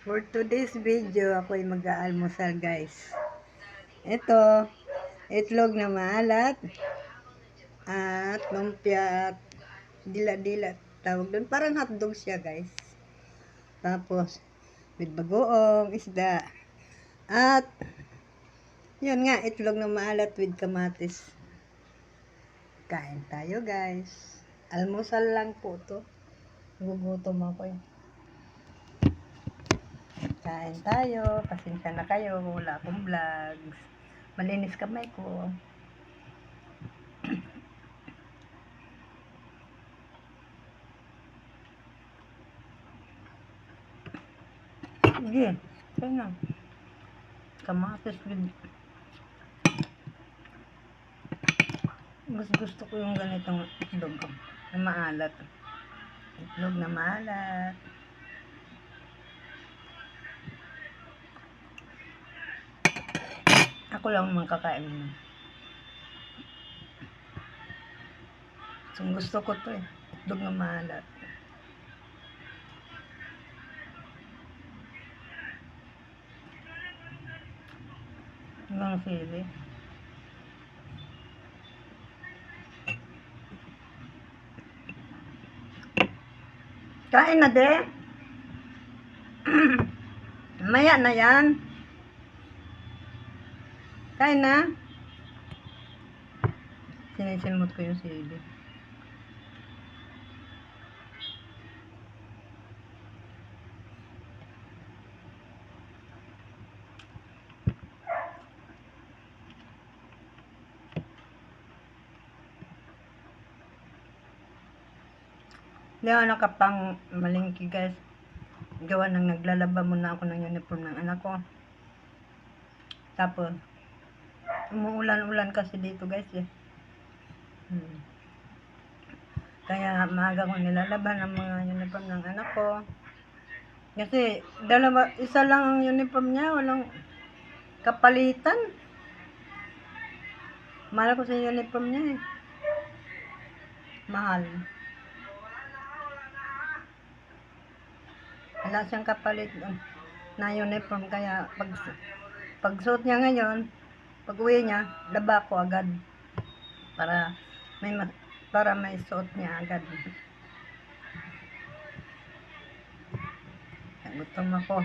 For today's video, ako'y mag-aalmusal guys. Ito, itlog na maalat at lumpia at dila-dila tawag doon. Parang hotdog siya guys. Tapos, with bagoong, isda. At, yun nga, itlog na maalat with kamatis. Kain tayo guys. Almusal lang po to. Gugutom ako eh. Kain tayo. Pasensya na kayo. Wala akong vlogs. Malinis kamay ko. Sige. Kaya na. Kamatis mas gusto ko yung ganitong itlog na maalat. Itlog na maalat. Ako lang naman kakain nun. So, gusto ko to eh. Itlog na maalat. Ibang sili. Kain na de. Maya na yan. Kain na. Sinisimot ko yung sili. Hindi ako nakapang malingki guys. Gawa nang naglalaba muna ako ng uniform ng anak ko. Tapos, umuulan-ulan kasi dito guys eh. Hmm. Kaya maaga ko nilalaban ang mga uniform ng anak ko. Kasi dalawa, isa lang ang uniform niya, walang kapalitan. Mahal ko sa uniform niya eh. Mahal. Wala siyang kapalit na uniform kaya pag pag suot niya ngayon, pag uwi niya, laba ko agad para may ma- para may suot niya agad. Gutom ako.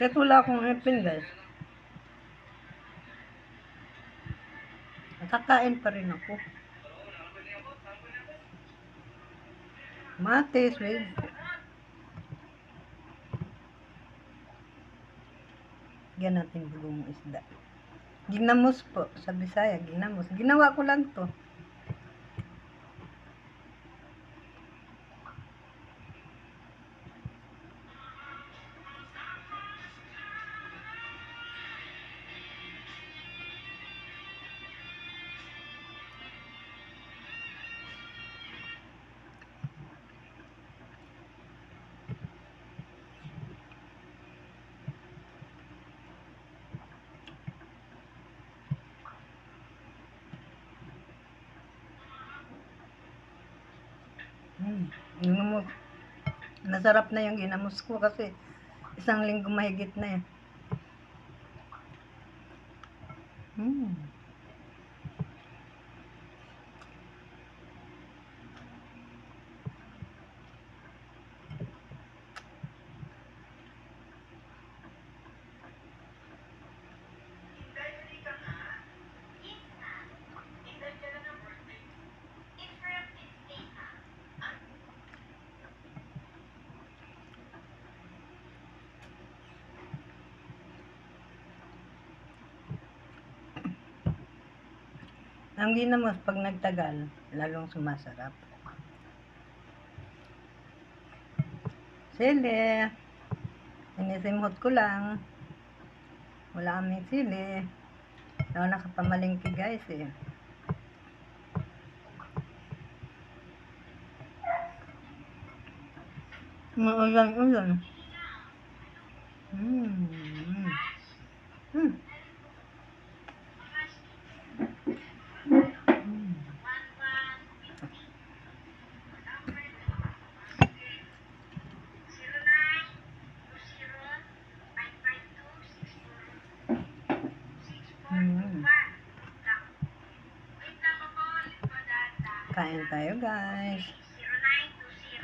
Kahit wala akong ipin guys. Nakakain pa rin ako. Matis with Yan natin bulong isda. Ginamos po, sa Bisaya, ginamos. Ginawa ko lang to. Hmm. Ginamos. Na yung ginamos ko kasi isang linggo mahigit na eh. Hmm. Ang ginamos pag nagtagal, lalong sumasarap. Sili. Sinisimot ko lang. Wala kaming sili. Ako nakapamalingki guys eh. Maulan-ulan. Hmm. Hmm. Kain tayo guys.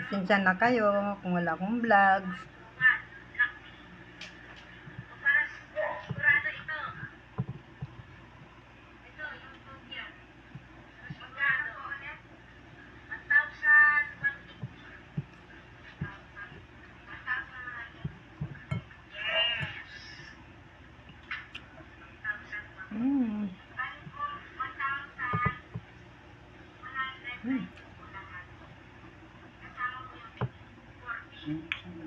Sinsan na kayo kung wala akong vlogs.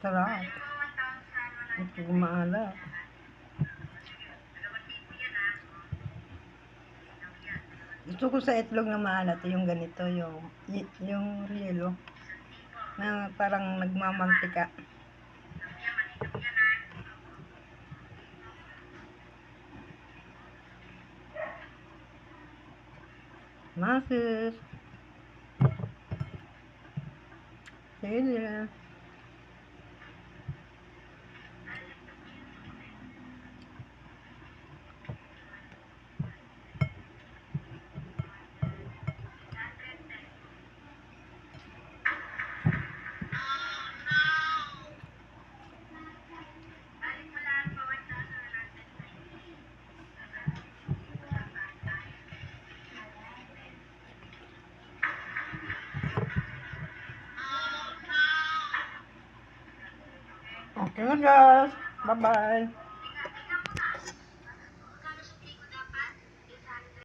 Sarap. Ito kumaalat. Gusto ko sa itlog na maalat yung ganito, yung yung yelo na parang nagmamantika. Masis. Sige. Okay guys. Bye-bye.